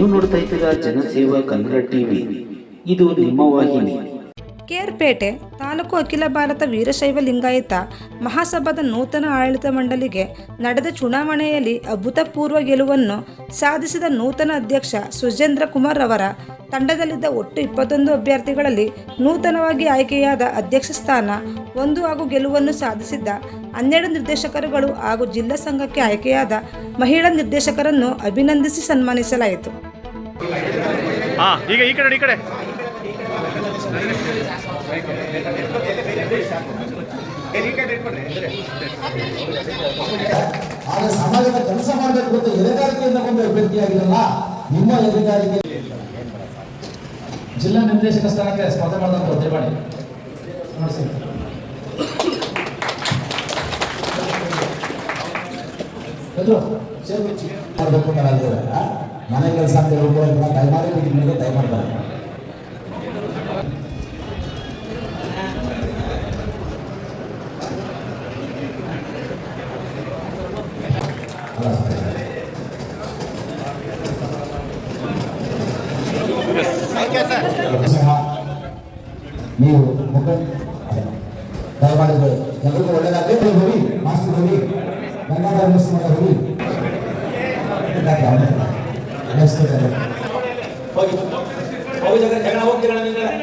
ನೀವು ನೋಡ್ತಾ ಇದ್ದೀರಾ ಜನಸೇವಾ ಕನ್ನಡ ಟಿವಿ. ಇದು ನಿಮ್ಮ ವಾಹಿನಿ. ಕೇರ್ಪೇಟೆ, ತಾಲೂಕು ಅಖಿಲ ಭಾರತ ವೀರಶೈವ ಲಿಂಗಾಯತ, ಮಹಾಸಭಾದ ನೂತನ ಆಡಳಿತ ಮಂಡಳಿಗೆ ನಡೆದ ಚುನಾವಣೆಯಲ್ಲಿ ಅಭೂತಪೂರ್ವ ಗೆಲುವನ್ನು ಸಾಧಿಸಿದ ನೂತನ ಅಧ್ಯಕ್ಷ ಸುಜೇಂದ್ರ ಕುಮಾರ್ ಅವರ ತಂಡದಲ್ಲಿದ್ದ ಒಟ್ಟು ಇಪ್ಪತ್ತೊಂದು ಅಭ್ಯರ್ಥಿಗಳಲ್ಲಿ ನೂತನವಾಗಿ ಆಯ್ಕೆಯಾದ ಅಧ್ಯಕ್ಷ ಸ್ಥಾನ, ಒಂದು ಹಾಗೂ ಗೆಲುವನ್ನು ಸಾಧಿಸಿದ್ದ ಹನ್ನೆರಡು ನಿರ್ದೇಶಕರುಗಳು ಹಾಗೂ ಜಿಲ್ಲಾ ಸಂಘಕ್ಕೆ ಆಯ್ಕೆಯಾದ ಮಹಿಳಾ ನಿರ್ದೇಶಕರನ್ನು ಅಭಿನಂದಿಸಿ ಸನ್ಮಾನಿಸಲಾಯಿತು. ಹಾ ಈಗ ಈ ಕಡೆ ಈ ಕಡೆ ಆದರೆ ಸಮಾಜದ ಕೆಲಸ ಮಾಡಬೇಕು ಅಂತ ಎಲೆಗಾರಿಕೆಯಿಂದ ಬಂದ ಅಭ್ಯರ್ಥಿಯಾಗಿರಲ್ಲ ನಿಮ್ಮ ಎಲೆಗಾರಿಕೆ ಜಿಲ್ಲಾ ನಿರ್ದೇಶಕ ಸ್ಥಾನಕ್ಕೆ ಸ್ಪರ್ಧೆ ಮಾಡಿದಂತ ಒದ್ದೆ ಮಾಡಿ ನೋಡಿ ಸರ್. ಎದ್ರು, ಸೇರು ಬಿಚ್ಚಿ. ಮಾಡ್ಬೇಕು ಅಂತ ನಾನು? ಮನೆ ಕೆಲಸ ಅಂತ ಹೇಳ್ಬೋದು ದಯಮಾಡಿ ನಿಮಗೆ ದಯಮಾಡ್ತಾರೆ ಸಹ ನೀವು ಮುಖ ದಯಮಾಡಿ ಎಲ್ಲರಿಗೂ ಒಳ್ಳೆಯದಾಗಲಿ ನೀವು ಹೋಗಿ ಮಾಸ್ಟರ್ ಹೋಗಿ ಗಂಗಾಧರ ಮುಸ್ಲಿಮರ ಹೋಗಿ ಇದಾಗಿ ಅವನೇ. ನೆಕ್ಸ್ಟ್ ಇದೆ. ಹೋಗಿ ಹೋಗಿ ಜಗಳ ಜಗಳ ಹೋಗಿ ಜಗಳ ನಿಂತ್ಕೊಳ್ಳಿ.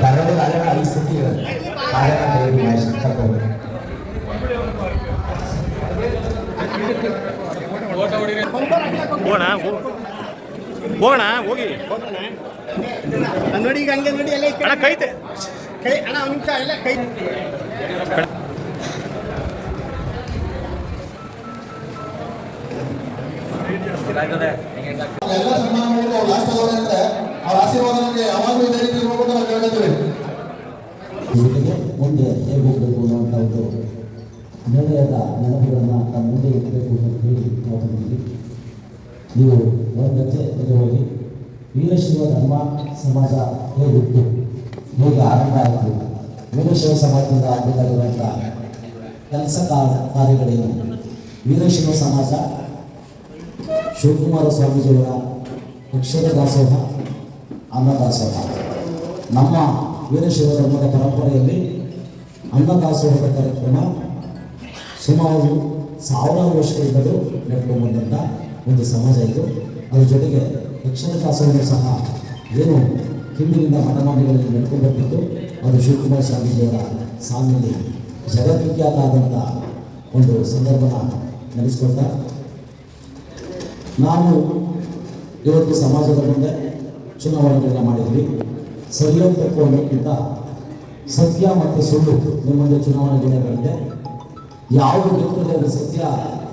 ಕನ್ನಡ ರಾಜನ ಐದು ಸತಿ ಇರೋದು ರಾಜನ ಕೈಯಲ್ಲಿ ಮಹೇಶ್ ಕರ್ಕೊಂಡು ಹೋಗೋಣ ಹೋ- ಹೋಗೋಣ ಹೋಗಿ ನೋಡಿ ಈಗ ಹಂಗೆ ನೋಡಿ ಎಲ್ಲ ಕೈ ಅಣ್ಣ ಕೈತೆ ಕೈ ಅಣ್ಣ ಒಂದು ನಿಮಿಷ ಎಲ್ಲ ಕೈ. ಎಲ್ಲ ಲಾಸ್ಟ್ ಅಂದ್ರೆ ಅವ್ರ ಆಶೀರ್ವಾದ ನಮಗೆ ಯಾವಾಗಲೂ ಇದೇ ರೀತಿ ಇರ್ಬೇಕು ಅಂತ ನಾವು ಕೇಳ್ಕೊತೀವಿ ಮುಂದೆ ಹೇಗೆ ಹೋಗಬೇಕು ಅನ್ನುವಂಥ ಒಂದು ನಿರ್ಣಯದ ನೆನಪುಗಳನ್ನು ತಮ್ಮ ಮುಂದೆ ಇಡಬೇಕು ಅಂತ ಹೇಳಿ ನಾವು ಒಂದು ಗಂಟೆ ಮುಂದೆ ಹೋಗಿ ವೀರಶೈವ ಧರ್ಮ ಸಮಾಜ ಹೇಗಿತ್ತು? ಹೇಗೆ ಆರಂಭ ಆಯಿತು? ವೀರಶೈವ ಸಮಾಜದಿಂದ ಆಗಬೇಕಾಗಿರುವಂಥ ಕೆಲಸ ಕಾರ್ಯಗಳೇನು? ವೀರಶೈವ ಸಮಾಜ, ಶಿವಕುಮಾರ ಸ್ವಾಮೀಜಿಯವರ ಅಕ್ಷರ ದಾಸೋಹ ಅನ್ನದಾಸೋಹ ನಮ್ಮ ವೀರಶೈವ ಧರ್ಮದ ಪರಂಪರೆಯಲ್ಲಿ ಅನ್ನದಾಸೋಹದ ಕಾರ್ಯಕ್ರಮ ಸುಮಾರು ಸಾವಿರಾರು ವರ್ಷಗಳಿಂದಲೂ ನಡ್ಕೊಂಡು ಬಂದಂಥ ಒಂದು ಸಮಾಜ ಇದು. ಅದ್ರ ಜೊತೆಗೆ ಅಕ್ಷರ ದಾಸೋಹವು ಸಹ ಏನು ಹಿಂದಿನಿಂದ ಮಠಮಾನ್ಯಗಳಲ್ಲಿ ನಡ್ಕೊಂಡು ಅದು ಶಿವಕುಮಾರ ಸ್ವಾಮೀಜಿಯವರ ಸಾಲಿನಲ್ಲಿ ಜಗದ್ವಿಖ್ಯಾತ ಆದಂಥ ಒಂದು ಸಂದರ್ಭನ ನಡೆಸ್ಕೊಳ್ತಾ ನಾವು ಇವತ್ತು ಸಮಾಜದ ಮುಂದೆ ಚುನಾವಣೆಗಳನ್ನ ಮಾಡಿದ್ವಿ. ಸರಿಯೋ ತಪ್ಪು ಅನ್ನೋಕ್ಕಿಂತ ಸತ್ಯ ಮತ್ತು ಸುಳ್ಳು ನಿಮ್ಮ ಮುಂದೆ ದಿನಗಳಿದೆ ಯಾವುದು ಗೆಲ್ಲದೆ ಅದು ಸತ್ಯ,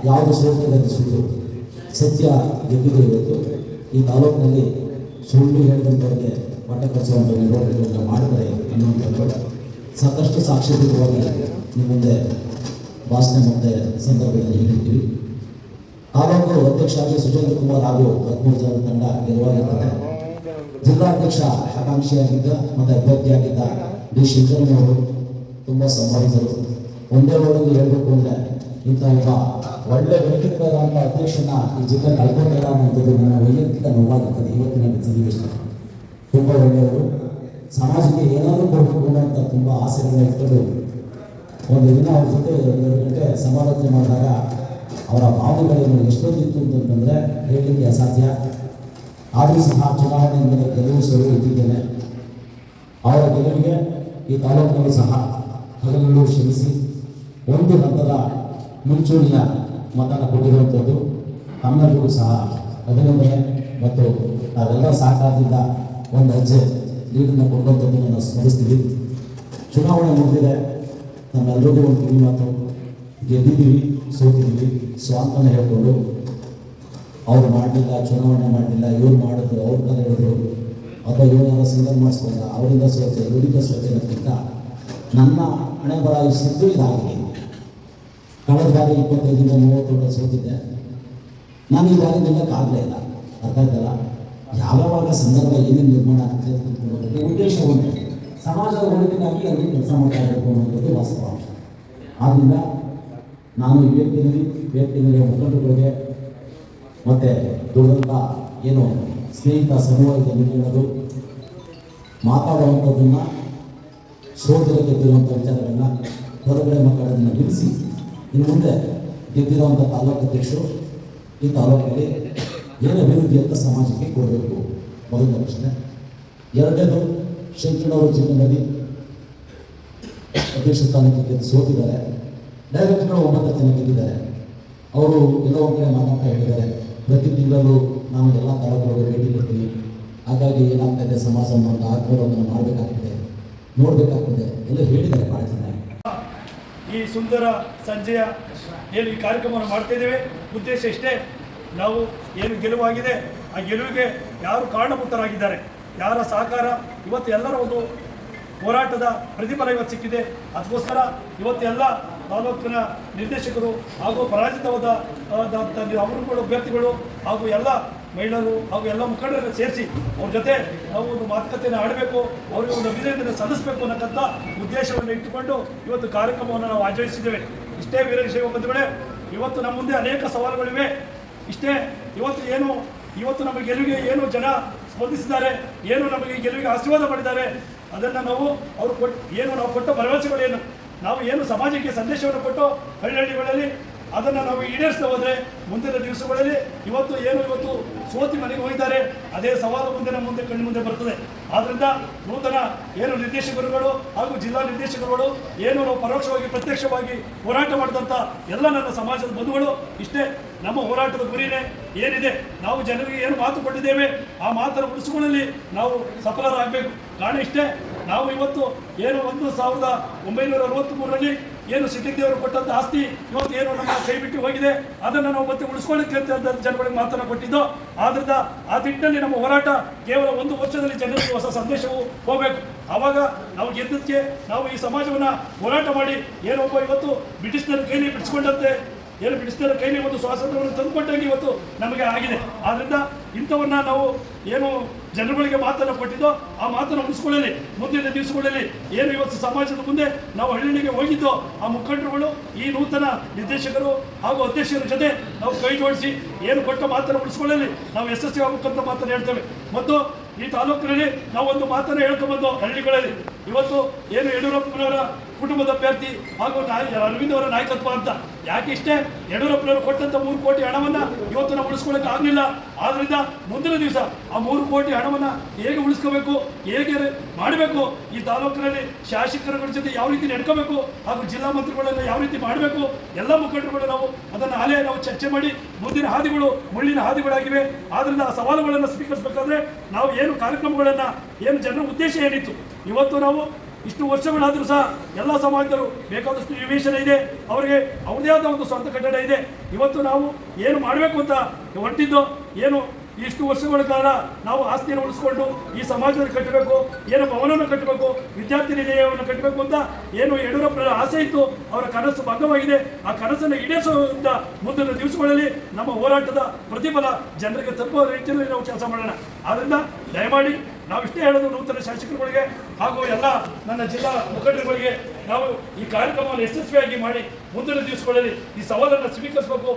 ಯಾವುದು ಸೋಲ್ತದೆ ಅದು ಸುಳ್ಳು. ಸತ್ಯ ಗೆದ್ದಿದೆ ಇವತ್ತು. ಈ ತಾಲೂಕಿನಲ್ಲಿ ಸುಳ್ಳು ಹೇಳಿದಂಥವ್ರಿಗೆ ಮಠ ಕಲಿಸುವಂಥ ನಿರ್ವಹಣೆಗಳನ್ನ ಮಾಡಿದರೆ ಅನ್ನುವಂಥದ್ದು ಸಾಕಷ್ಟು ಸಾಕ್ಷಾತ್ಕವಾಗಿ ನಿಮ್ಮ ಮುಂದೆ ಭಾಷಣ ಮುಂದೆ ಸಂದರ್ಭದಲ್ಲಿ ಹೇಳಿದ್ದೀವಿ. ತಾಲೂಕು ಅಧ್ಯಕ್ಷರಾಗಿ ಸುಜೇಂದ್ರ ಕುಮಾರ್ ಹಾಗೂ ಹದಿಮೂರು ಜನ ತಂಡ ಗೆಲುವಾಗಿರ್ತದೆ ಜಿಲ್ಲಾಧ್ಯಕ್ಷ ಆಕಾಂಕ್ಷಿಯಾಗಿದ್ದ ಮತ್ತು ಅಭ್ಯರ್ಥಿಯಾಗಿದ್ದ ಡಿ ಅವರು ತುಂಬ ಸಂಭಾವಿತರು ಒಂದೇ ಒಳಗೆ ಹೇಳಬೇಕು ಅಂದರೆ ಇಂಥ ಒಬ್ಬ ಒಳ್ಳೆ ವ್ಯಕ್ತಿತ್ವದ ಅಧ್ಯಕ್ಷನ ಈ ಜಿಲ್ಲೆ ಕಳ್ಕೊಂಡಿಲ್ಲ ಅನ್ನೋಂಥದ್ದು ನನ್ನ ವೈಯಕ್ತಿಕ ನೋವಾಗುತ್ತದೆ ಇವತ್ತಿನ ಸನ್ನಿವೇಶ ತುಂಬ ಒಳ್ಳೆಯವರು ಸಮಾಜಕ್ಕೆ ಏನಾದರೂ ಕೊಡಬೇಕು ಅಂತ ತುಂಬ ಆಸೆಗಳನ್ನ ಇಟ್ಕೊಂಡು ಒಂದು ದಿನ ಅವ್ರ ಜೊತೆ ಎರಡು ಗಂಟೆ ಸಮಾಲೋಚನೆ ಮಾಡಿದಾಗ ಅವರ ಭಾವನೆಗಳನ್ನು ಎಷ್ಟೊಂದಿತ್ತು ಅಂತಂದರೆ ಹೇಳಲಿಕ್ಕೆ ಅಸಾಧ್ಯ. ಆದರೂ ಸಹ ಚುನಾವಣೆಯಿಂದ ಗೆಲುವು ಸೋಲು ಇದ್ದಿದ್ದೇನೆ. ಅವರ ಗೆಲುವಿಗೆ ಈ ತಾಲೂಕಿನಲ್ಲೂ ಸಹ ಹಗಲು ಶ್ರಮಿಸಿ ಒಂದು ಹಂತದ ಮುಂಚೂಣಿಯ ಮತನ ಕೊಟ್ಟಿರುವಂಥದ್ದು ತಮ್ಮೆಲ್ಲರಿಗೂ ಸಹ. ಅಭಿನಂದನೆ ಮತ್ತು ನಾವೆಲ್ಲ ಸಹಕಾರದಿಂದ ಒಂದು ಹೆಜ್ಜೆ ನೀರನ್ನು ನಾನು ಸ್ಮರಿಸ್ತೀವಿ. ಚುನಾವಣೆ ಮುಗಿದಿದೆ. ನಮ್ಮೆಲ್ಲರಿಗೂ ಒಂದು ಕಿವಿ ಮಾತು. ಗೆದ್ದಿದ್ದೀವಿ, ಸೋತಿದ್ದೀವಿ ಸ್ವಾಂತನ ಹೇಳ್ಕೊಂಡು. ಅವ್ರು ಮಾಡಲಿಲ್ಲ, ಚುನಾವಣೆ ಮಾಡಲಿಲ್ಲ, ಇವ್ರು ಮಾಡಿದ್ರು, ಅವ್ರ ಕಲೆ ಹೇಳಿದ್ರು ಅಥವಾ ಇವರೆಲ್ಲ ಸಿಂಗಲ್ ಮಾಡಿಸ್ಕೊಂಡ ಅವರಿಂದ ಸೋತೆ, ಇವರಿಂದ ಸೋತೆ ಅನ್ನೋದಕ್ಕಿಂತ ನನ್ನ ಹಣೆ ಬರ ಇದಾಗಿದೆ. ಕಳೆದ ಬಾರಿ ಇಪ್ಪತ್ತೈದರಿಂದ ಮೂವತ್ತು ವರ್ಷ ಸೋತಿದ್ದೆ. ನಾನು ಈ ಬಾರಿ ನಿಲ್ಲಕ್ಕಾಗಲೇ ಇಲ್ಲ. ಅರ್ಥ ಆಯ್ತಲ್ಲ? ಯಾವಾಗ ಸಂದರ್ಭ ಏನೇನು ನಿರ್ಮಾಣ ಆಗ್ತದೆ ಅಂತ. ಉದ್ದೇಶ ಒಂದೇ. ಸಮಾಜದ ಒಳಿತಿಗಾಗಿ ಅಲ್ಲಿ ಕೆಲಸ ಮಾಡ್ತಾ ಇರಬೇಕು ಅನ್ನೋದು ವಾಸ್ತವ. ಆದ್ದರಿಂದ ನಾನು ಈ ವ್ಯಕ್ತಿಯಲ್ಲಿ ಮುಖಂಡರುಗಳಿಗೆ ಮತ್ತು ದುಡಂತ ಏನು ಸ್ನೇಹಿತ ಸಮೂಹ ಇದೆ ನಿಮ್ಮದು ಮಾತಾಡುವಂಥದ್ದನ್ನು ಸೋದರ ಗೆದ್ದಿರುವಂಥ ವಿಚಾರಗಳನ್ನು ಹೊರಗಡೆ ಮಕ್ಕಳನ್ನು ನಿಲ್ಲಿಸಿ. ಇನ್ನು ಮುಂದೆ ಗೆದ್ದಿರುವಂಥ ತಾಲೂಕು ಅಧ್ಯಕ್ಷರು, ಈ ತಾಲೂಕಿನಲ್ಲಿ ಏನು ಅಭಿವೃದ್ಧಿ ಅಂತ ಸಮಾಜಕ್ಕೆ ಕೊಡಬೇಕು? ಮೊದಲನೇ ಪ್ರಶ್ನೆ. ಎರಡನೇದು ಶಂಕರವರು ಜಿಲ್ಲೆಯಲ್ಲಿ ಅಧ್ಯಕ್ಷ ಸ್ಥಾನಕ್ಕೆ ಸೋತಿದ್ದಾರೆ. ಡೈರೆಕ್ಟರ್ಗಳು ಒಂಬತ್ತು ಜನ ಗೆದ್ದಿದ್ದಾರೆ. ಅವರು ಎಲ್ಲೋ ಒಂದು ಕಡೆ ಮಾತಾಡ್ತಾ ಹೇಳಿದ್ದಾರೆ. ಪ್ರತಿ ತಿಂಗಳು ನಾವು ಎಲ್ಲ ತಾಲೂಕುಗಳಿಗೆ ಭೇಟಿ ಕೊಡ್ತೀವಿ ಹಾಗಾಗಿ ಏನಾಗ್ತಾ ಇದೆ, ಸಮಾಜ ಆಗ್ಬೋದು ಅದನ್ನು ಮಾಡಬೇಕಾಗ್ತದೆ, ನೋಡಬೇಕಾಗ್ತದೆ. ಎಲ್ಲ ಹೇಳಿದ್ದಾರೆ ಭಾಳ ಚೆನ್ನಾಗಿ ಈ ಸುಂದರ ಸಂಜೆಯ ಏನು ಈ ಕಾರ್ಯಕ್ರಮವನ್ನು ಮಾಡ್ತಾ ಇದ್ದೇವೆ. ಉದ್ದೇಶ ಇಷ್ಟೇ, ನಾವು ಏನು ಗೆಲುವಾಗಿದೆ, ಆ ಗೆಲುವಿಗೆ ಯಾರು ಕಾರಣಭೂತರಾಗಿದ್ದಾರೆ, ಯಾರ ಸಹಕಾರ ಇವತ್ತು ಎಲ್ಲರ ಒಂದು ಹೋರಾಟದ ಪ್ರತಿಫಲ ಇವತ್ತು ಸಿಕ್ಕಿದೆ. ಅದಕ್ಕೋಸ್ಕರ ಇವತ್ತೆಲ್ಲ ತಾಲೂಕಿನ ನಿರ್ದೇಶಕರು ಹಾಗೂ ಪರಾಜಿತವಾದ ಅವರುಗಳು, ಅಭ್ಯರ್ಥಿಗಳು ಹಾಗೂ ಎಲ್ಲ ಮಹಿಳೆಯರು ಹಾಗೂ ಎಲ್ಲ ಮುಖಂಡರನ್ನು ಸೇರಿಸಿ ಅವ್ರ ಜೊತೆ ನಾವು ಒಂದು ಮಾತುಕತೆಯನ್ನು ಆಡಬೇಕು, ಅವರಿಗೆ ಒಂದು ಅಭಿನಂದನೆ ಸಲ್ಲಿಸಬೇಕು ಅನ್ನೋಕ್ಕಂಥ ಉದ್ದೇಶವನ್ನು ಇಟ್ಟುಕೊಂಡು ಇವತ್ತು ಕಾರ್ಯಕ್ರಮವನ್ನು ನಾವು ಆಚರಿಸಿದ್ದೇವೆ. ಇಷ್ಟೇ ವೀರಶೈವ ಬಂಧುಗಳೇ, ಇವತ್ತು ನಮ್ಮ ಮುಂದೆ ಅನೇಕ ಸವಾಲುಗಳಿವೆ. ಇಷ್ಟೇ, ಇವತ್ತು ಏನು, ಇವತ್ತು ನಮ್ಮ ಗೆಲುವಿಗೆ ಏನು ಜನ ಸ್ಪಂದಿಸಿದ್ದಾರೆ, ಏನು ನಮಗೆ ಗೆಲುವಿಗೆ ಆಶೀರ್ವಾದ ಮಾಡಿದ್ದಾರೆ, ಅದನ್ನು ನಾವು ಅವರು ಕೊಟ್ಟು ಏನು ನಾವು ಕೊಟ್ಟ ಭರವಸೆಗಳೇನು, ನಾವು ಏನು ಸಮಾಜಕ್ಕೆ ಸಂದೇಶವನ್ನು ಕೊಟ್ಟು ಹಳ್ಳಿಹಳ್ಳಿಗಳಲ್ಲಿ ಅದನ್ನು ನಾವು ಈಡೇರಿಸ್ತಾ ಹೋದರೆ ಮುಂದಿನ ದಿವಸಗಳಲ್ಲಿ ಇವತ್ತು ಏನು ಇವತ್ತು ಸೋತಿ ಮನೆಗೆ ಹೋಗಿದ್ದಾರೆ, ಅದೇ ಸವಾಲು ಮುಂದೆ ನಮ್ಮ ಮುಂದೆ ಕಣ್ಣು ಮುಂದೆ ಬರ್ತದೆ. ಆದ್ದರಿಂದ ನೂತನ ಏನು ನಿರ್ದೇಶಕರುಗಳು ಹಾಗೂ ಜಿಲ್ಲಾ ನಿರ್ದೇಶಕರುಗಳು, ಏನು ನಾವು ಪರೋಕ್ಷವಾಗಿ ಪ್ರತ್ಯಕ್ಷವಾಗಿ ಹೋರಾಟ ಮಾಡಿದಂಥ ಎಲ್ಲ ನನ್ನ ಸಮಾಜದ ಬಂಧುಗಳು, ಇಷ್ಟೇ ನಮ್ಮ ಹೋರಾಟದ ಗುರಿನೇ ಏನಿದೆ, ನಾವು ಜನರಿಗೆ ಏನು ಮಾತು ಕೊಟ್ಟಿದ್ದೇವೆ, ಆ ಮಾತನ್ನು ಉಳಿಸಿಕೊಳ್ಳಲಿ, ನಾವು ಸಫಲರಾಗಬೇಕು. ಕಾರಣ ಇಷ್ಟೇ, ನಾವು ಇವತ್ತು ಏನು ಒಂದು ಸಾವಿರದ ಒಂಬೈನೂರ ಅರವತ್ತ್ಮೂರರಲ್ಲಿ ಏನು ಸಿದ್ದಿದ್ದೇವರು ಕೊಟ್ಟಂತ ಆಸ್ತಿ ಇವತ್ತು ಏನು ನಮ್ಮ ಕೈ ಬಿಟ್ಟು ಹೋಗಿದೆ, ಅದನ್ನು ನಾವು ಮತ್ತೆ ಉಳಿಸ್ಕೊಳ್ಳಿಕ್ಕೆ ಅಂತ ಜನಗಳಿಗೆ ಮಾತನ್ನ ಕೊಟ್ಟಿದ್ದು. ಆದ್ರಿಂದ ಆ ನಿಟ್ಟಿನಲ್ಲಿ ನಮ್ಮ ಹೋರಾಟ ಕೇವಲ ಒಂದು ವರ್ಷದಲ್ಲಿ ಜನರಿಗೆ ಹೊಸ ಸಂದೇಶವು ಹೋಗಬೇಕು. ಆವಾಗ ನಾವು ಗೆದ್ದಕ್ಕೆ ನಾವು ಈ ಸಮಾಜವನ್ನು ಹೋರಾಟ ಮಾಡಿ ಏನೊಬ್ಬ ಇವತ್ತು ಬ್ರಿಟಿಷ್ನರ ಕೈಲಿ ಬಿಡಿಸ್ಕೊಂಡಂತೆ, ಏನು ಬ್ರಿಟಿಷ್ನರ ಕೈಲಿ ಒಂದು ಸ್ವಾತಂತ್ರ್ಯವನ್ನು ತಂದುಕೊಟ್ಟಂಗೆ ಇವತ್ತು ನಮಗೆ ಆಗಿದೆ. ಆದ್ರಿಂದ ಇಂಥವನ್ನ ನಾವು ಏನು ಜನಗಳಿಗೆ ಮಾತನ್ನು ಕೊಟ್ಟಿದ್ದೋ ಆ ಮಾತನ್ನು ಉಳಿಸ್ಕೊಳ್ಳಲಿ, ಮುಂದಿನ ದಿವಸಗಳಲ್ಲಿ ಏನು ಇವತ್ತು ಸಮಾಜದ ಮುಂದೆ ನಾವು ಹಳ್ಳಿಗೆ ಹೋಗಿದ್ದೋ ಆ ಮುಖಂಡರುಗಳು, ಈ ನೂತನ ನಿರ್ದೇಶಕರು ಹಾಗೂ ಅಧ್ಯಕ್ಷರ ಜೊತೆ ನಾವು ಕೈ ಜೋಡಿಸಿ ಏನು ಕೊಟ್ಟ ಮಾತನ್ನು ಉಳಿಸ್ಕೊಳ್ಳಲಿ. ನಾವು ಯಶಸ್ವಿ ಆಗಬೇಕಂತ ಮಾತನ್ನು ಹೇಳ್ತೇವೆ. ಮತ್ತು ಈ ತಾಲೂಕಿನಲ್ಲಿ ನಾವು ಒಂದು ಮಾತನ್ನು ಹೇಳ್ಕೊಂಬಂದು ಹಳ್ಳಿಗಳಲ್ಲಿ, ಇವತ್ತು ಏನು ಯಡಿಯೂರಪ್ಪನವರ ಕುಟುಂಬದ ಅಭ್ಯರ್ಥಿ ಹಾಗೂ ಅರವಿಂದ್ ಅವರ ನಾಯಕತ್ವ ಅಂತ. ಯಾಕೆ ಇಷ್ಟೇ? ಯಡಿಯೂರಪ್ಪನವರು ಕೊಟ್ಟಂತ ಮೂರು ಕೋಟಿ ಹಣವನ್ನ ಇವತ್ತು ನಾವು ಉಳಿಸ್ಕೊಳ್ಳೋಕೆ ಆಗಲಿಲ್ಲ. ಆದ್ರಿಂದ ಮುಂದಿನ ದಿವಸ ಆ ಮೂರು ಕೋಟಿ ಹಣವನ್ನ ಹೇಗೆ ಉಳಿಸ್ಕೋಬೇಕು, ಹೇಗೆ ಮಾಡಬೇಕು, ಈ ತಾಲೂಕಿನಲ್ಲಿ ಶಾಸಕರುಗಳ ಜೊತೆ ಯಾವ ರೀತಿ ನಡ್ಕೋಬೇಕು ಹಾಗೂ ಜಿಲ್ಲಾ ಮಂತ್ರಿಗಳನ್ನ ಯಾವ ರೀತಿ ಮಾಡಬೇಕು, ಎಲ್ಲ ಮುಖಂಡರುಗಳು ನಾವು ಅದನ್ನು ಆಲೇ ನಾವು ಚರ್ಚೆ ಮಾಡಿ ಮುಂದಿನ ಹಾದಿಗಳು ಮುಳ್ಳಿನ ಹಾದಿಗಳಾಗಿವೆ. ಆದ್ರಿಂದ ಆ ಸವಾಲುಗಳನ್ನು ಸ್ವೀಕರಿಸಬೇಕಾದ್ರೆ ನಾವು ಏನು ಕಾರ್ಯಕ್ರಮಗಳನ್ನು, ಏನು ಜನರ ಉದ್ದೇಶ ಏನಿತ್ತು, ಇವತ್ತು ನಾವು ಇಷ್ಟು ವರ್ಷಗಳಾದರೂ ಸಹ ಎಲ್ಲ ಸಮಾಜದರು ಬೇಕಾದಷ್ಟು ನಿವೇಶನ ಇದೆ. ಅವರಿಗೆ ಅವ್ರದೇ ಆದ ಒಂದು ಸ್ವಂತ ಕಟ್ಟಡ ಇದೆ. ಇವತ್ತು ನಾವು ಏನು ಮಾಡಬೇಕು ಅಂತ ಹೊರಟಿದ್ದು ಏನು ಇಷ್ಟು ವರ್ಷಗಳ ಕಾಲ ನಾವು ಆಸ್ತಿಯನ್ನು ಉಳಿಸ್ಕೊಂಡು ಈ ಸಮಾಜದಲ್ಲಿ ಕಟ್ಟಬೇಕು, ಏನು ಭವನವನ್ನು ಕಟ್ಟಬೇಕು ವಿದ್ಯಾರ್ಥಿ ನಿಲಯವನ್ನು ಕಟ್ಟಬೇಕು ಅಂತ ಏನು ಯಡಿಯೂರಪ್ಪನ ಆಸೆ ಇತ್ತು, ಅವರ ಕನಸು ಭಾಗವಾಗಿದೆ ಆ ಕನಸನ್ನು ಈಡೇರಿಸುವಂತ ಮುಂದಿನ ದಿವಸಗಳಲ್ಲಿ ನಮ್ಮ ಹೋರಾಟದ ಪ್ರತಿಫಲ ಜನರಿಗೆ ತಲುಪುವ ರೀತಿಯಲ್ಲಿ ನಾವು ಕೆಲಸ ಮಾಡೋಣ. ಆದ್ದರಿಂದ ದಯಮಾಡಿ ನಾವು ಇಷ್ಟೇ ಹೇಳೋದು ನೂತನ ಶಾಸಕರುಗಳಿಗೆ ಹಾಗೂ ಎಲ್ಲ ನನ್ನ ಜಿಲ್ಲಾ ಮುಖಂಡರುಗಳಿಗೆ ನಾವು ಈ ಕಾರ್ಯಕ್ರಮವನ್ನು ಯಶಸ್ವಿಯಾಗಿ ಮಾಡಿ ಮುಂದಿನ ದಿವಸಗಳಲ್ಲಿ ಈ ಸವಾಲನ್ನು ಸ್ವೀಕರಿಸಬೇಕು.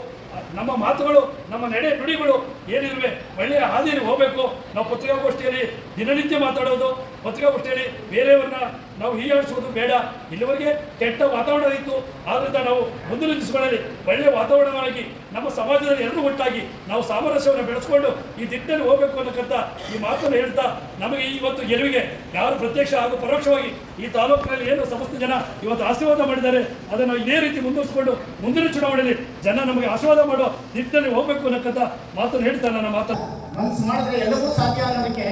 ನಮ್ಮ ಮಾತುಗಳು, ನಮ್ಮ ನಡೆ ನುಡಿಗಳು ಏನಿರುವೆ, ಒಳ್ಳೆಯ ಹಾದಿಯಲ್ಲಿ ಹೋಗಬೇಕು. ನಾವು ಪತ್ರಿಕಾಗೋಷ್ಠಿಯಲ್ಲಿ ದಿನನಿತ್ಯ ಮಾತಾಡೋದು, ಪತ್ರಿಕಾಗೋಷ್ಠಿಯಲ್ಲಿ ಬೇರೆಯವ್ರನ್ನ ನಾವು ಹೀಯಾಡಿಸೋದು ಬೇಡ. ಇಲ್ಲಿವರೆಗೆ ಕೆಟ್ಟ ವಾತಾವರಣ ಇತ್ತು. ಆದ್ದರಿಂದ ನಾವು ಮುಂದಿನ ದಿವಸಗಳಲ್ಲಿ ಒಳ್ಳೆಯ ವಾತಾವರಣವಾಗಿ ನಮ್ಮ ಸಮಾಜದಲ್ಲಿ ಎಲ್ಲರೂ ಒಟ್ಟಾಗಿ ನಾವು ಸಾಮರಸ್ಯವನ್ನು ಬೆಳೆಸ್ಕೊಂಡು ಈ ದಿಟ್ಟಿನಲ್ಲಿ ಹೋಗಬೇಕು ಅನ್ನತಕ್ಕಂಥ ಈ ಮಾತನ್ನು ಹೇಳ್ತಾ ನಮಗೆ ಇವತ್ತು ಗೆಲುವಿಗೆ ಯಾರು ಪ್ರತ್ಯಕ್ಷ ಹಾಗೂ ಪರೋಕ್ಷವಾಗಿ ಈ ತಾಲೂಕಿನಲ್ಲಿ ಏನು ಸಮಸ್ತ ಜನ ಇವತ್ತು ಆಶೀರ್ವಾದ ಮಾಡಿದ್ದಾರೆ, ಅದನ್ನು ಇದೇ ರೀತಿ ಮುಂದುವರಿಸಿಕೊಂಡು ಮುಂದಿನ ಚುನಾವಣೆಯಲ್ಲಿ ಜನ ನಮಗೆ ಆಶೀರ್ವಾದ ಮಾಡೋ ನಿಟ್ಟಿನಲ್ಲಿ ಹೋಗಬೇಕು ಅನ್ನಕ್ಕಂಥ ಮಾತನ್ನು ಹೇಳ್ತಾ ನನ್ನ ಮಾತನ್ನು ಮನಸ್ಸು ಮಾಡಿದ್ರೆ ಎಲ್ಲವೂ ಸಾಧ್ಯ ಅನ್ನೋದಕ್ಕೆ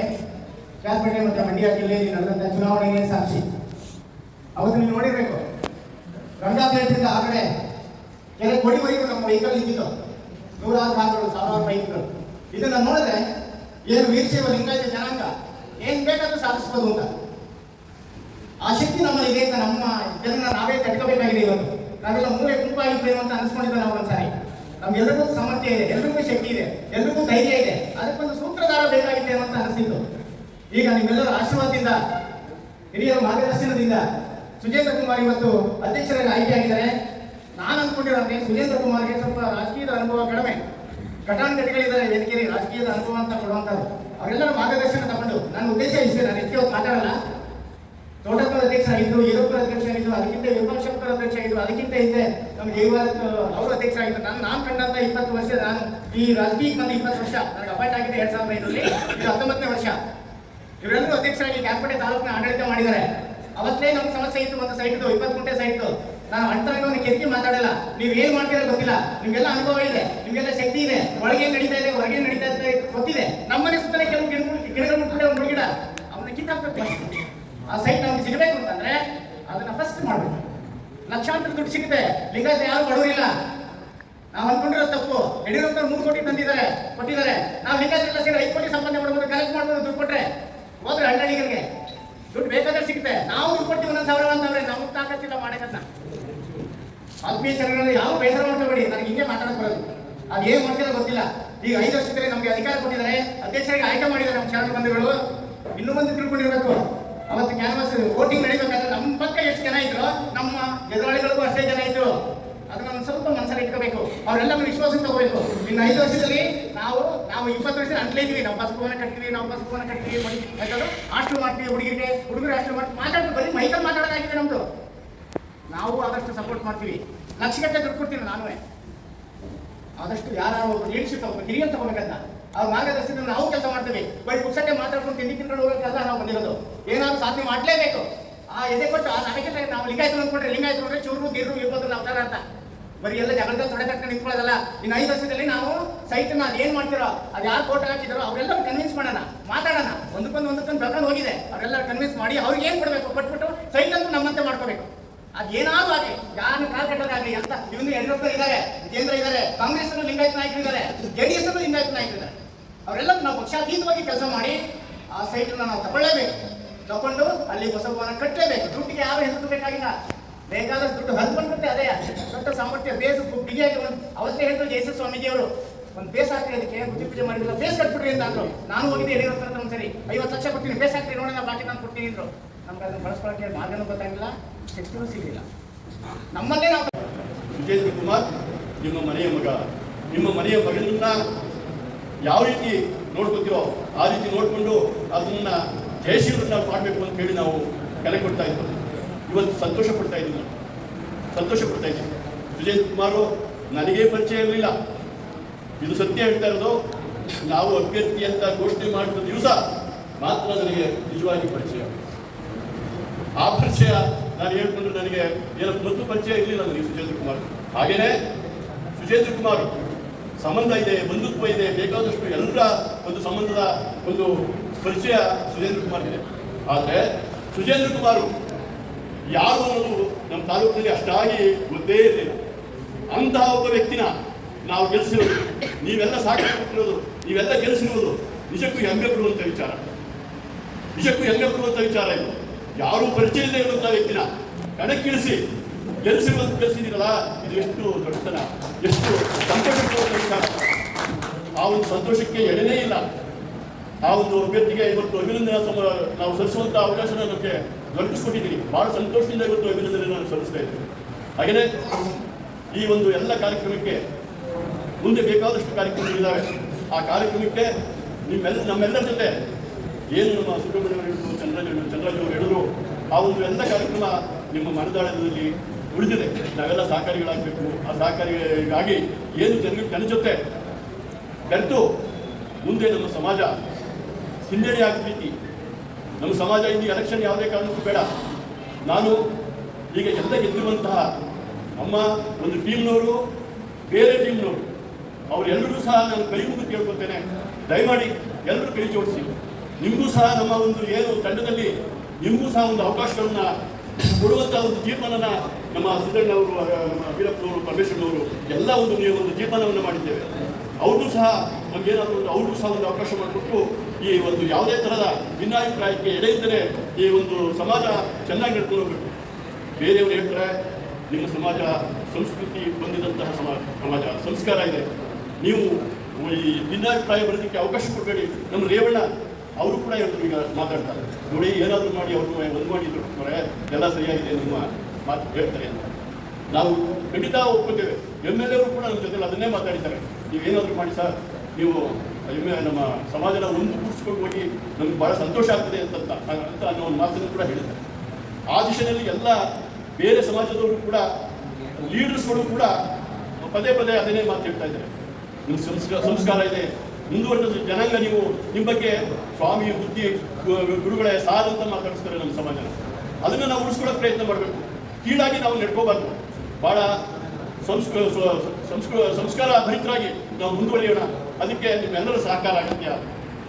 ಕ್ಯಾಲ್ಪೇಟೆ ಮತ್ತು ಮಂಡ್ಯ ಜಿಲ್ಲೆಯಲ್ಲಿ ಚುನಾವಣೆಗೆ ಸಾಕ್ಷಿ. ಅವತ್ತು ನೀವು ನೋಡಿರ್ಬೇಕು. ರಂಗಾಪೇಟೆಯಿಂದ ಆ ಕೊಡಿ ಕೊಡಿವರೆಗೂ ನಮ್ಮ ವೆಹಿಕಲ್ ಇದ್ದಿದ್ದು. ನೂರಾರು ಕಾರುಗಳು, ಸಾವಿರಾರು ಬೈಕ್ಗಳು. ಇದನ್ನ ನೋಡಿದ್ರೆ ಏನು ವೀರಶೈವ ಲಿಂಗಾಯತ ಜನಾಂಗ ಏನ್ ಬೇಕಾದ್ರೂ ಸಾಧಿಸ್ಬೋದು ಅಂತ. ಆ ಶಕ್ತಿ ನಮ್ಮಲ್ಲಿ ಇದೆ ಅಂತ ನಮ್ಮ ಜನರನ್ನ ನಾವೇ ತಡ್ಕೋಬೇಕಾಗಿದೆ ಇವತ್ತು. ನಾವೆಲ್ಲ ಮೂಲೆ ಗುಂಪಾಗಿದ್ದೇವೆ ಅಂತ ಅನಿಸ್ಕೊಂಡಿದ್ದೆ ನಾವು ಒಂದ್ಸಾರಿ. ನಮ್ಗೆಲ್ಲರಿಗೂ ಸಾಮರ್ಥ್ಯ ಇದೆ, ಎಲ್ರಿಗೂ ಶಕ್ತಿ ಇದೆ, ಎಲ್ರಿಗೂ ಧೈರ್ಯ ಇದೆ. ಅದಕ್ಕೊಂದು ಸೂತ್ರಧಾರ ಬೇಕಾಗಿದೆ ಅಂತ ಅನಿಸಿದ್ದು ಈಗ ನಿಮ್ಮೆಲ್ಲರ ಆಶೀರ್ವಾದದಿಂದ, ಹಿರಿಯರ ಮಾರ್ಗದರ್ಶನದಿಂದ ಸುಜೇಂದ್ರ ಕುಮಾರ್ ಇವತ್ತು ಅಧ್ಯಕ್ಷರಾಗಿ ಆಯ್ಕೆಯಾಗಿದ್ದಾರೆ. ಅನ್ಕೊಂಡಿರೋದ್ರೆ ಸುರೇಂದ್ರ ಕುಮಾರ್ಗೆ ಸ್ವಲ್ಪ ರಾಜಕೀಯದ ಅನುಭವ ಕಡಿಮೆ. ಘಟಾನುಘಟಿಗಳಿದ್ದಾರೆ ವೇದಿಕೆಯಲ್ಲಿ ರಾಜಕೀಯದ ಅನುಭವ ಅಂತ ಕೊಡುವಂಥದ್ದು ಅವರೆಲ್ಲರ ಮಾರ್ಗದರ್ಶನ ತಗೊಂಡು ನನ್ನ ಉದ್ದೇಶ ಇಷ್ಟೇ, ನಾನು ಹೆಚ್ಚು ಹೊತ್ತು ಅಧ್ಯಕ್ಷ ಆಗಿದ್ದು ಅಧ್ಯಕ್ಷರಾಗಿದ್ದು ಅಧ್ಯಕ್ಷ ಆಗಿದ್ದು ಅದಕ್ಕಿಂತ ವಿಮರ್ಶಕರ ಅಧ್ಯಕ್ಷ ಆಗಿದ್ದು ಅದಕ್ಕಿಂತ ಹಿಂದೆ ನಮ್ಮ ಜೈವಾರತ್ ಅವರು ಅಧ್ಯಕ್ಷರಾಗಿದ್ದು ನಾನು ನಾನು ಕಂಡಂತ ಇಪ್ಪತ್ತು ವರ್ಷ ನಾನು ಈ ರಾಜಕೀಯಕ್ಕೆ ಬಂದ ಇಪ್ಪತ್ತು ವರ್ಷ. ನನಗೆ ಅಪಾಯಿಂಟ್ ಆಗಿದೆ ಎರಡ್ ಸಾವಿರದ ಐದರಲ್ಲಿ, ಇದು ಹತ್ತೊಂಬತ್ತನೇ ವರ್ಷ. ಇವರೆಲ್ಲರೂ ಅಧ್ಯಕ್ಷರಾಗಿ ಕ್ಯಾಲ್ಪೇಟೆ ತಾಲೂಕಿನ ಆಡಳಿತ ಮಾಡಿದ್ದಾರೆ. ಅವತ್ತೇ ನಮ್ಗೆ ಸಮಸ್ಯೆ ಇತ್ತು ಒಂದು ಸೈಟ್ ಇತ್ತು ಇಪ್ಪತ್ತು ಗುಂಟೆ ಸೈಟ್ ನಾನು ಅಂಟರಂಗವನ್ನು ಕೆತ್ತಿ ಮಾತಾಡಲ್ಲ. ನೀವು ಏನು ಮಾಡ್ತೀರ ಗೊತ್ತಿಲ್ಲ. ನಿಮಗೆಲ್ಲ ಅನುಭವ ಇದೆ. ನಿಮಗೆಲ್ಲ ಶಕ್ತಿ ಇದೆ. ಒಳಗೆ ನಡೀತಾ ಇದೆ, ಹೊರಗೆ ನಡೀತಾ ಇದೆ ಗೊತ್ತಿದೆ. ನಮ್ಮನೆ ಸುತ್ತಲೇ ಕೆಲವು ಗಿಡಗಳು ಗಿಡಗಳು ಮುಟ್ಬಿಟ್ಟೆ ಒಂದು ಗಿಡ. ಅವನ್ನ ಕಿತ್ತಾಕ್ಬೇಕು ಆ ಸೈಟ್ ನಮ್ಗೆ ಸಿಗಬೇಕು ಅಂತಂದ್ರೆ ಅದನ್ನ ಫಸ್ಟ್ ಮಾಡಬೇಕು. ಲಕ್ಷಾಂತರ ದುಡ್ಡು ಸಿಗುತ್ತೆ. ಲಿಂಗಾಯತ ಯಾರು ಬಡವರಿಲ್ಲ. ನಾವು ಅನ್ಕೊಂಡಿರೋ ತಪ್ಪು. ಯಡಿಯೂರಪ್ಪ ಮೂರು ಕೋಟಿ ತಂದಿದ್ದಾರೆ, ಕೊಟ್ಟಿದ್ದಾರೆ. ನಾವು ಲಿಂಗಾಯತರೆಲ್ಲ ಸೇರಿ ಐದು ಕೋಟಿ ಸಂಪಾದನೆ ಮಾಡ್ಬೋದು ಕಲೆಕ್ಟ್ ಮಾಡ್ಬೋದು, ದುಡ್ಡು ಕೊಟ್ರೆ. ಹೋದ್ರೆ ಹಳ್ಳಿಗರಿಗೆ ದುಡ್ಡು ಬೇಕಾದ್ರೆ ಸಿಗುತ್ತೆ ನಾವು ಕೊಡ್ತೀವಿ, ಒಂದೊಂದು ಸಾವಿರ ಅಂತಂದ್ರೆ ನಮ್ಗೆ ತಾಕತ್ತಿಲ್ಲ ಮಾಡಕ್ಕಂತ ಆತ್ಮೀಯ ಯಾವ ಬೇಸರ ಮಾಡ್ಕೋಬೇಡಿ ನನಗೆ ಹಿಂಗೆ ಮಾತಾಡಕ್ ಬರೋದು. ಅದು ಏನ್ ಮಾಡ್ತಿಲ್ಲ ಗೊತ್ತಿಲ್ಲ. ಈಗ ಐದು ವರ್ಷದಲ್ಲಿ ನಮಗೆ ಅಧಿಕಾರ ಕೊಟ್ಟಿದ್ದಾರೆ. ಅಧ್ಯಕ್ಷರಿಗೆ ಆಯ್ಕೆ ಮಾಡಿದ್ದಾರೆ ನಮ್ಮ ಶಾಸಕ ಬಂಧುಗಳು. ಇನ್ನೂ ಮುಂದೆ ತಿಳ್ಕೊಂಡಿರ್ಬೇಕು. ಅವತ್ತು ಕ್ಯಾನ್ವಾಸ್ ವೋಟಿಂಗ್ ನಡೀಬೇಕಾದ್ರೆ ನಮ್ಮ ಪಕ್ಕ ಎಷ್ಟು ಜನ ಇದ್ರು, ನಮ್ಮ ಎದುರಾಳಿಗಳಿಗೂ ಅಷ್ಟೇ ಜನ ಇದ್ರು. ಅದನ್ನ ಒಂದು ಸ್ವಲ್ಪ ಮನಸ್ಸಲ್ಲಿ ಇಟ್ಕೋಬೇಕು. ಅವರೆಲ್ಲ ವಿಶ್ವಾಸ ತಗೋಬೇಕು. ಇನ್ನು ಐದು ವರ್ಷದಲ್ಲಿ ನಾವು ನಾವು ಇಪ್ಪತ್ತು ವರ್ಷ ಅಂತಲೇ ಇದೀವಿ ನಾವು ಬಸ್ ಭವನ ಕಟ್ತೀವಿ, ನಾವು ಬಸ್ ಭವನ ಕಟ್ತೀವಿ ಯಾಕಂದ್ರೆ ಹಾಸ್ಟೆಲ್ ಮಾಡ್ತೀವಿ ಹುಡುಗರಿಗೆ. ಹುಡುಗರು ಹಾಸ್ಟೆಲ್ ಮಾಡಿ ಮಾತಾಡ್ತೀವಿ ಬರೀ ಮೈಕಲ್ ಮಾತಾಡೋದಾಗಿದೆ ನಮ್ದು. ನಾವು ಆದಷ್ಟು ಸಪೋರ್ಟ್ ಮಾಡ್ತೀವಿ. ಲಕ್ಷಗಟ್ಟೆ ದುಡ್ಡು ಕೊಡ್ತೀನಿ ನಾನು ಆದಷ್ಟು ಯಾರು ಒಬ್ಬರು ಲೀಡರ್ಶಿಪ್ ತಗೋಬೇಕು ಹಿರಿಯರು ತಗೋಬೇಕಂತ ಅವ್ರ ಮಾರ್ಗದರ್ಶನ ನಾವು ಕೆಲಸ ಮಾಡ್ತೀವಿ. ಬರೀ ಪುಸ್ತಕ ಮಾತಾಡ್ಕೊಂಡು ತಿಂಡಿ ತಿನ್ಕೊಂಡು ಹೋಗೋಕ್ಕೆಲ್ಲ ನಾವು ಬಂದಿರೋದು. ಏನಾದ್ರು ಸಾಧನೆ ಮಾಡಲೇಬೇಕು. ಆ ಎದೆ ಕೊಟ್ಟು ಆ ನಾಯಕತೆ ನಾವು ಲಿಂಗಾಯ್ತು ಅಂದ್ಕೊಂಡ್ರೆ ಲಿಂಗಾಯ್ತು ಅಂದ್ರೆ ಚೂರು ಗಿರು ಇರ್ಬೋದು ನಾವು ಅಂತ. ಬರೀ ಎಲ್ಲ ಜಗಳದಲ್ಲಿ ತೊಡೆ ತಕ್ಕ ನಿಂತ್ಕೊಳ್ಳೋದಲ್ಲ. ಇನ್ನು ಐದು ವರ್ಷದಲ್ಲಿ ನಾವು ಸೈಟ್ನ ಏನ್ ಮಾಡ್ತಿರೋ, ಅದು ಯಾರು ಕೋಟ್ ಹಾಕಿದಾರೋ ಅವರೆಲ್ಲ ಕನ್ವಿನ್ಸ್ ಮಾಡೋಣ, ಮಾತಾಡೋಣ. ಒಂದಕ್ಕೊಂದು ಒಂದಕ್ಕೊಂದು ಬೆಳ್ಕೊಂಡು ಹೋಗಿದೆ. ಅವರೆಲ್ಲ ಕನ್ವಿನ್ಸ್ ಮಾಡಿ ಅವ್ರಿಗೆ ಏನು ಕೊಡಬೇಕು? ಕೊಟ್ಬಿಟ್ಟು ಸೈಟ್ ಅಂತೂ ನಮ್ಮಂತೆ ಮಾಡ್ಕೋಬೇಕು. ಅದೇನಾದ್ರು ಆಗಲಿ ಯಾರು ಕಾಲ್ ಕಟ್ಟೋದಾಗಲಿ ಅಂತ ಇವನು ಯಡಿಯೂರಪ್ಪ ಇದ್ದಾರೆ, ಕೇಂದ್ರ ಇದ್ದಾರೆ ಕಾಂಗ್ರೆಸ್ ಲಿಂಗಾಯತ ನಾಯಕರು ಇದ್ದಾರೆ ಅನ್ನು ಲಿಂಗಾಯತ ನಾಯಕರು ಇದ್ದಾರೆ. ಅವರೆಲ್ಲ ನಾವು ಪಕ್ಷಾತೀತವಾಗಿ ಕೆಲಸ ಮಾಡಿ ಆ ಸೈಟನ್ನು ನಾವು ತಗೊಳ್ಳೇಬೇಕು. ತಗೊಂಡು ಅಲ್ಲಿ ಹೊಸ ಭವನ ಕಟ್ಟಲೇಬೇಕು ದುಡ್ಡಿಗೆ ಯಾರು ಹೆಸರು ಬೇಕಾಗಿಲ್ಲ. ಬೇಕಾದಷ್ಟು ದುಡ್ಡು ಬಂದ್ಬಿಡುತ್ತೆ ಅದೇ ದೊಡ್ಡ ಸಾಮರ್ಥ್ಯ, ಬೇಸ್ ಬಿಗಿಯಾಗಿ ಒಂದು ಅವತ್ತೇ ಹೇಳಿದ್ರು ಜಯಸ ಸ್ವಾಮೀಜಿ ಅವರು ಒಂದು ಬೇಸ್ ಹಾಕ್ರಿ, ಅದಕ್ಕೆ ಬುದ್ಧಿ ಪೂಜೆ ಮಾಡಿದ್ರು ಬೇಸ್ ಕಟ್ಬಿಡ್ರಿ ಅಂತ ಅಂದ್ರು. ನಾನು ಹೋಗಿದ್ದೆ ಯಡಿಯೂರಪ್ಪ ಹತ್ರ ಒಂದ್ಸರಿ, ಐವತ್ತು ಲಕ್ಷ ಕೊಡ್ತೀನಿ, ಬೇಸ್ ಹಾಕ್ರಿ, ನೋಡೋಣ, ಬಾಕಿ ನಾನು ಕೊಡ್ತೀನಿ ಅಂದ್ರು. ನಮ್ಗೆ ಅದನ್ನು ಬಳಸ್ಕೊಳಕ್ಕೆ ಮಾರ್ಗನೂ ಗೊತ್ತಾಗಿಲ್ಲ ಶಕ್ತಿನೂ ಸಿಗಲಿಲ್ಲ. ನಮ್ಮಲ್ಲೇ ನಾವು ವಿಜೇಂದ್ರ ಕುಮಾರ್, ನಿಮ್ಮ ಮನೆಯ ಮಗ. ನಿಮ್ಮ ಮನೆಯ ಮಗನನ್ನ ಯಾವ ರೀತಿ ನೋಡ್ಕೊತೀರೋ ಆ ರೀತಿ ನೋಡಿಕೊಂಡು ಅದನ್ನ ಜಯಶೀಲರನ್ನ ಮಾಡಬೇಕು ಅಂತ ಹೇಳಿ ನಾವು ಕಲೆ ಕೊಡ್ತಾ ಇದ್ವಿ. ಇವತ್ತು ಸಂತೋಷ ಪಡ್ತಾ ಇದ್ದೀನಿ. ಸಂತೋಷ ಪಡ್ತಾ ಇದ್ದೀನಿ. ವಿಜಯ್ ಕುಮಾರು, ನನಗೇ ಪರಿಚಯ ಇರಲಿಲ್ಲ ಇದು ಸತ್ಯ ಹೇಳ್ತಾ ಇರೋದು. ನಾವು ಅಭ್ಯರ್ಥಿ ಅಂತ ಘೋಷಣೆ ಮಾಡಿದ ದಿವಸ ಮಾತ್ರ ನನಗೆ ನಿಜವಾಗಿ ಪರಿಚಯ. ಆ ಪರಿಚಯ ನಾನು ಹೇಳ್ಕೊಂಡು ನನಗೆ ಏನು ಮೊದಲು ಪರಿಚಯ ಇರಲಿಲ್ಲ ನನಗೆ ಸುಜೇಂದ್ರ ಕುಮಾರ್. ಹಾಗೇನೆ ಸುಜೇಂದ್ರ ಕುಮಾರ್, ಸಂಬಂಧ ಇದೆ, ಬಂಧುತ್ವ ಇದೆ, ಬೇಕಾದಷ್ಟು ಎಲ್ಲರ ಒಂದು ಸಂಬಂಧದ ಒಂದು ಪರಿಚಯ ಸುಜೇಂದ್ರ ಕುಮಾರ್ ಇದೆ ಆದರೆ ಸುಜೇಂದ್ರ ಕುಮಾರ್ ಯಾರು ಅನ್ನೋದು ನಮ್ಮ ತಾಲೂಕಿನಲ್ಲಿ ಅಷ್ಟಾಗಿ ಗೊತ್ತೇ ಇರಲಿಲ್ಲ. ಅಂತಹ ಒಬ್ಬ ವ್ಯಕ್ತಿನ ನಾವು ಗೆಲ್ಲಿಸಿರೋದು ನೀವೆಲ್ಲ ಸಾಕಿರೋದು ನೀವೆಲ್ಲ ಗೆಲ್ಲಿಸಿರೋದು ನಿಜಕ್ಕೂ ಹೆಮ್ಮೆ ಬರುವಂಥ ವಿಚಾರ. ನಿಜಕ್ಕೂ ಹೆಮ್ಮೆ ಬರುವಂಥ ವಿಚಾರ ಇದು. ಯಾರೂ ಪರಿಚಯ ಇಲ್ಲದೆ ಇರುವಂಥ ವ್ಯಕ್ತಿನ ಕಣಕ್ಕಿಳಿಸಿ ಗೆಲ್ಲಿಸಿರುವಂಥ ಗೆಲ್ಲಿಸಿದ್ದೀರಲ್ಲ ಇದು ಎಷ್ಟು ದೊಡ್ಡತನ, ಎಷ್ಟು ಸಂತೋಷ ವಿಚಾರ. ಆ ಒಂದು ಸಂತೋಷಕ್ಕೆ ಎಡನೇ ಇಲ್ಲ. ಆ ಒಂದು ಅಭ್ಯರ್ಥಿಗೆ ಇವತ್ತು ಅಭಿನಂದನಾ ಸಮ, ನಾವು ಸಲ್ಲಿಸುವಂಥ ಅವಕಾಶ ನಮಗೆ ದೊರಕಿಸ್ಕೊಟ್ಟಿದ್ದೀರಿ ಬಹಳ ಸಂತೋಷದಿಂದ ಇವತ್ತು ಅಭಿನಂದನೆ ನಾನು ಸಲ್ಲಿಸ್ತಾ ಇದ್ದೀನಿ. ಹಾಗೆಯೇ ಈ ಒಂದು ಎಲ್ಲ ಕಾರ್ಯಕ್ರಮಕ್ಕೆ ಮುಂದೆ ಬೇಕಾದಷ್ಟು ಕಾರ್ಯಕ್ರಮಗಳಿದ್ದಾವೆ ಆ ಕಾರ್ಯಕ್ರಮಕ್ಕೆ ನಿಮ್ಮೆಲ್ಲ ನಮ್ಮೆಲ್ಲರ ಜೊತೆ ಏನು ನಮ್ಮ ಸುಬ್ರಹ್ಮಣ್ಯ ಹೇಳಿದ್ರು ಚಂದ್ರರಾಜ್ ಚಂದ್ರರಾಜ್ ಅವರು ಹೇಳಿದ್ರು, ಆ ಒಂದು ಎಲ್ಲ ಕಾರ್ಯಕ್ರಮ ನಿಮ್ಮ ಮನದಾಳದಲ್ಲಿ ಉಳಿದಿದೆ. ನಾವೆಲ್ಲ ಸಹಕಾರಿಗಳಾಗಬೇಕು. ಆ ಸಹಕಾರಿಗಾಗಿ ಏನು ಜನ ಜನ ಜೊತೆ ಬೆರೆತು ಮುಂದೆ ನಮ್ಮ ಸಮಾಜ ಹಿನ್ನಡೆ ಆಗಬೇಕು ನಮ್ಮ ಸಮಾಜ ಇಂದು ಎಲೆಕ್ಷನ್ ಯಾವುದೇ ಕಾರಣಕ್ಕೂ ಬೇಡ. ನಾನು ಈಗ ಎಲ್ಲ ಗೆದ್ದಿರುವಂತಹ ನಮ್ಮ ಒಂದು ಟೀಮ್ನವರು, ಬೇರೆ ಟೀಮ್ನವರು, ಅವರೆಲ್ಲರೂ ಸಹ ನಾನು ಕೈ ಮುಗಿದು ಕೇಳ್ಕೊತೇನೆ ದಯಮಾಡಿ ಎಲ್ಲರೂ ಕೈ ಜೋಡಿಸಿ. ನಿಮಗೂ ಸಹ ನಮ್ಮ ಒಂದು ಏನು ತಂಡದಲ್ಲಿ ನಿಮಗೂ ಸಹ ಒಂದು ಅವಕಾಶಗಳನ್ನ ಕೊಡುವಂಥ ಒಂದು ತೀರ್ಮಾನನ ನಮ್ಮ ಸಿದ್ದಣ್ಣವರು ವೀರಪ್ಪನವರು, ಪರಮೇಶ್ವರನವರು ಎಲ್ಲ ಒಂದು ನೀವು ಒಂದು ತೀರ್ಮಾನವನ್ನು ಮಾಡಿದ್ದೇವೆ. ಅವ್ರಿಗೂ ಸಹ ನಮಗೇನಾದರೂ ಅವ್ರಿಗೂ ಸಹ ಒಂದು ಅವಕಾಶ ಮಾಡಿಕೊಟ್ಟು ಈ ಒಂದು ಯಾವುದೇ ಥರದ ಭಿನ್ನಾಭಿಪ್ರಾಯಕ್ಕೆ ಎಡೆ ಇದ್ದರೆ ಈ ಒಂದು ಸಮಾಜ ಚೆನ್ನಾಗಿ ನಡ್ಕೊಂಡು ಹೋಗ್ಬೇಕು. ಬೇರೆಯವರು ಹೇಳ್ತಾರೆ, ನಿಮ್ಮ ಸಮಾಜ ಸಂಸ್ಕೃತಿ ಬಂದಿದಂತಹ ಸಮಾಜ ಸಮಾಜ, ಸಂಸ್ಕಾರ ಇದೆ. ನೀವು ಈ ಭಿನ್ನಾಭಿಪ್ರಾಯ ಬರೋದಕ್ಕೆ ಅವಕಾಶ ಕೊಡಬೇಡಿ. ನಮ್ಮ ರೇವಣ್ಣ, ಅವರು ಕೂಡ ಹೇಳಿದ್ರು ಈಗ ಮಾತಾಡ್ತಾರೆ. ನೋಡಿ, ಏನಾದರೂ ಮಾಡಿ ಅವ್ರನ್ನ ಒಂದು ಮಾಡಿ ಎಲ್ಲ ಸರಿಯಾಗಿದೆ ನಿಮ್ಮ ಮಾತು, ಹೇಳ್ತಾರೆ ಅಂತ ನಾವು ಖಂಡಿತ ಒಪ್ಕೋತೇವೆ ಎಂ ಎಲ್ ಎವರು ಕೂಡ ನಮ್ಮ ಜೊತೆ ಅದನ್ನೇ ಮಾತಾಡಿದ್ದಾರೆ. ನೀವೇನಾದರೂ ಮಾಡಿ ಸರ್, ನೀವು ಎಮ್ಮೆ ನಮ್ಮ ಸಮಾಜನ ಒಂದು ಕೂಡಿಸ್ಕೊಂಡು ಹೋಗಿ ನಮ್ಗೆ ಭಾಳ ಸಂತೋಷ ಆಗ್ತದೆ ಅಂತ ಅಂತ ಅನ್ನೋ ಒಂದು ಮಾತನ್ನು ಕೂಡ ಹೇಳಿದ್ದಾರೆ. ಆ ದಿಶೆಯಲ್ಲಿ ಎಲ್ಲ ಬೇರೆ ಸಮಾಜದವರು ಕೂಡ ಲೀಡರ್ಸ್ಗಳು ಕೂಡ ಪದೇ ಪದೇ ಅದನ್ನೇ ಮಾತು ಹೇಳ್ತಾ ಇದ್ದಾರೆ. ನಿಮ್ಮ ಸಂಸ್ಕಾರ ಸಂಸ್ಕಾರ ಇದೆ. ಮುಂದುವರೆದ ಜನಾಂಗ ನೀವು, ನಿಮ್ಮ ಬಗ್ಗೆ ಸ್ವಾಮಿ ಬುದ್ಧಿ ಗುರುಗಳೇ ಸಾರ್ ಅಂತ ಮಾತಾಡಿಸ್ತಾರೆ ನಮ್ಮ ಸಮಾಜನ. ಅದನ್ನು ನಾವು ಉಳಿಸ್ಕೊಳ್ಳೋಕೆ ಪ್ರಯತ್ನ ಮಾಡಬೇಕು. ಕೀಳಾಗಿ ನಾವು ನಡ್ಕೋಬಾರ್ದು. ಭಾಳ ಸಂಸ್ಕೃ ಸಂಸ್ಕೃ ಸಂಸ್ಕಾರ ಭರಿತರಾಗಿ ನಾವು ಮುಂದುವರಿಯೋಣ. ಅದಕ್ಕೆ ನಿಮ್ಮೆಲ್ಲರ ಸಹಕಾರ ಅಗತ್ಯ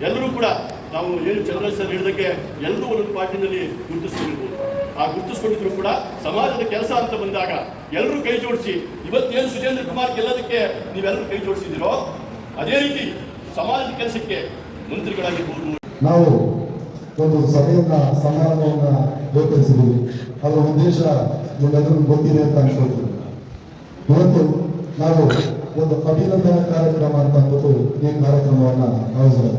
ಎಲ್ಲರೂ ಕೂಡ ನಾವು ಏನು ಚಂದ್ರ ಸರ್ ಹೇಳಿದಕ್ಕೆ ಎಲ್ಲರೂ ಒಂದೊಂದು ಪಾರ್ಟಿನಲ್ಲಿ ಗುರುತಿಸ್ಕೊಂಡಿರ್ಬೋದು. ಆ ಗುರುತಿಸ್ಕೊಂಡಿದ್ರು ಕೂಡ ಸಮಾಜದ ಕೆಲಸ ಅಂತ ಬಂದಾಗ ಎಲ್ಲರೂ ಕೈ ಜೋಡಿಸಿ, ಇವತ್ತೇನು ಸುಜೇಂದ್ರ ಕುಮಾರ್ ಗೆಲ್ಲೋದಕ್ಕೆ ನೀವೆಲ್ಲರೂ ಕೈ ಜೋಡಿಸಿದಿರೋ ಅದೇ ರೀತಿ ಸಮಾಜದ ಕೆಲಸಕ್ಕೆ ಮಂತ್ರಿಗಳಾಗಿರ್ಬೋದು ನಾವು ಒಂದು ಸಭೆಯನ್ನ ಸಮಾರಂಭವನ್ನ ಏರ್ಪಡಿಸಿದ್ದೀವಿ. ಅದರ ಉದ್ದೇಶ ನಿಮ್ಮೆಲ್ಲರಿಗೂ ಗೊತ್ತಿದೆ ಅಂತ ಅನ್ಸೋದು ಇವತ್ತು ನಾವು ಒಂದು ಅಭಿನಂದನಾ ಕಾರ್ಯಕ್ರಮ ಅಂತ ಈ ಕಾರ್ಯಕ್ರಮವನ್ನ ಆಯೋಜನೆ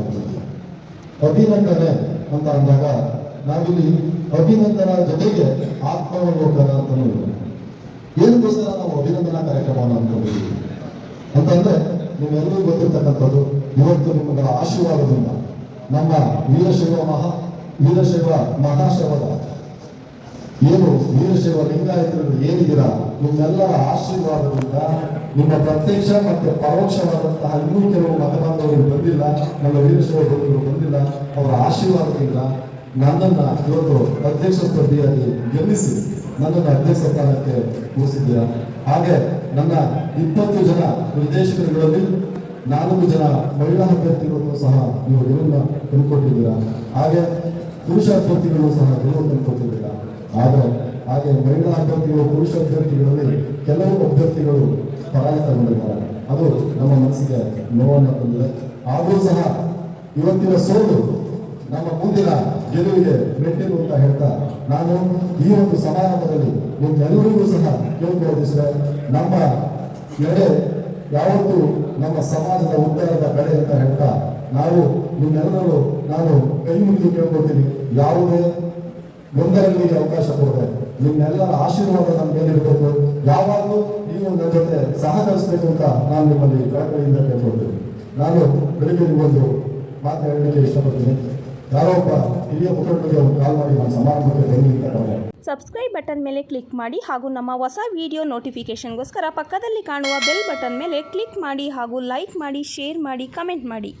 ಅಭಿನಂದನೆ ಅಂತ ಅಂದಾಗ ನಾವಿಲ್ಲಿ ಅಭಿನಂದನ ಜೊತೆಗೆ ಆತ್ಮಾವಲೋಕನ ಅಂತ ಇದೆ ಏನಕ್ಕೋಸ್ಕರ ನಾವು ಅಭಿನಂದನಾ ಕಾರ್ಯಕ್ರಮವನ್ನು ಅನ್ಕೊಂಡಿದ್ದೀವಿ ಅಂತಂದ್ರೆ ನಿಮ್ಮೆಲ್ಲರೂ ಗೊತ್ತಿರ್ತಕ್ಕಂಥದ್ದು, ಇವತ್ತು ನಿಮ್ಮಗಳ ಆಶೀರ್ವಾದದಿಂದ ನಮ್ಮ ವೀರಶೈವ ಮಹಾ, ವೀರಶೈವ ಮಹಾಶೈವದ ಏನು ವೀರಶೈವ ಲಿಂಗಾಯತರು ಏನಿದ್ದೀರಾ ನಿಮ್ಮೆಲ್ಲರ ಆಶೀರ್ವಾದದಿಂದ, ನಿಮ್ಮ ಪ್ರತ್ಯಕ್ಷ ಮತ್ತು ಪರೋಕ್ಷವಾದಂತಹ ಇನ್ನೂ ಕೆಲವು ಮತಬಾಂಧವರು ಬಂದಿಲ್ಲ. ನಮ್ಮ ವೀರಶೈವ ಬಂಧುಗಳು ಬಂದಿಲ್ಲ. ಅವರ ಆಶೀರ್ವಾದದಿಂದ ನನ್ನನ್ನ ಇವತ್ತು ಅಧ್ಯಕ್ಷ ಸ್ಪರ್ಧೆಯಾಗಿ ಗೆಲ್ಲಿಸಿ ನನ್ನನ್ನು ಅಧ್ಯಕ್ಷ ಸ್ಥಾನಕ್ಕೆ ಕೂರಿಸಿದ್ದೀರಾ ಹಾಗೆ ನನ್ನ ಇಪ್ಪತ್ತು ಜನ ನಿರ್ದೇಶಕರುಗಳಲ್ಲಿ ನಾಲ್ಕು ಜನ ಮಹಿಳಾ ಅಭ್ಯರ್ಥಿಗಳನ್ನು ಸಹ ನೀವು ಗೆಲುವನ್ನು ತಂದುಕೊಟ್ಟಿದ್ದೀರಾ? ಹಾಗೆ ಪುರುಷ ಅಭ್ಯರ್ಥಿಗಳು ಸಹ ಗೆಲುವು ತಂದುಕೊಟ್ಟಿದ್ದೀರಾ? ಆದರೆ ಹಾಗೆ ಮಹಿಳಾ ಅಭ್ಯರ್ಥಿಗಳು, ಪುರುಷ ಅಭ್ಯರ್ಥಿಗಳಲ್ಲಿ ಕೆಲವು ಅಭ್ಯರ್ಥಿಗಳು ಪರಾಜಿತಗೊಂಡಿದ್ದಾರೆ ಅದು ನಮ್ಮ ಮನಸ್ಸಿಗೆ ನೋವನ್ನು ತಂದಿದೆ. ಆದರೂ ಸಹ ಇವತ್ತಿನ ಸೋಲು ನಮ್ಮ ಮುಂದಿನ ಗೆಲುವಿಗೆ ಮೆಟ್ಟಿಲು ಅಂತ ಹೇಳ್ತಾ ನಾನು ಈ ಒಂದು ಸಮಾರಂಭದಲ್ಲಿ ನಿಮ್ಮೆಲ್ಲರಿಗೂ ಸಹ ಸರ್ ನಮ್ಮ ಎಡೆ ಯಾವತ್ತೂ ನಮ್ಮ ಸಮಾಜದ ಉದ್ದಾರದ ಬೆಳೆ ಅಂತ ಹೇಳ್ತಾ ನಾವು ನಿಮ್ಮೆಲ್ಲರೂ ನಾನು ಕೈ ಮುಗಿದು ಕೇಳ್ಕೊಳ್ತೀನಿ. ಯಾವುದೇ ಗೊಂದಲಗಳಿಗೆ ಅವಕಾಶ ಕೊಡುತ್ತೆ ನಿಮ್ಮೆಲ್ಲರ ಆಶೀರ್ವಾದ ನಮ್ಮ ಮೇಲಿರಬೇಕು ಯಾವಾಗಲೂ ನೀವು ನನ್ನ ಜೊತೆ ಸಹಕರಿಸಬೇಕು ಅಂತ ನಾನು ನಿಮ್ಮಲ್ಲಿ ಕಳಕಳಿಯಿಂದ ಕೇಳ್ಕೊಳ್ತೀನಿ. ನಾನು ಬೆಳಿಗ್ಗೆ ನಿಮ್ಮೊಂದು ಮಾತು ಹೇಳಲಿಕ್ಕೆ ಇಷ್ಟಪಡ್ತೀನಿ. ಯಾರೋ ಒಬ್ಬ ಹಿರಿಯ ಮುಖಂಡರಿಗೆ ಒಂದು ಕಾಲ್ ಮಾಡಿ ನಾನು ಸಮಾರಂಭಕ್ಕೆ ಬನ್ನಿ ಅಂತ. ಸಬ್ಸ್ಕ್ರೈಬ್ ಬಟನ್ ಮೇಲೆ ಕ್ಲಿಕ್ ಮಾಡಿ ಹಾಗೂ ನಮ್ಮ ಹೊಸ ವಿಡಿಯೋ ನೋಟಿಫಿಕೇಷನ್ಗೋಸ್ಕರ ಪಕ್ಕದಲ್ಲಿ ಕಾಣುವ ಬೆಲ್ ಬಟನ್ ಮೇಲೆ ಕ್ಲಿಕ್ ಮಾಡಿ ಹಾಗೂ ಲೈಕ್ ಮಾಡಿ ಶೇರ್ ಮಾಡಿ ಕಮೆಂಟ್ ಮಾಡಿ.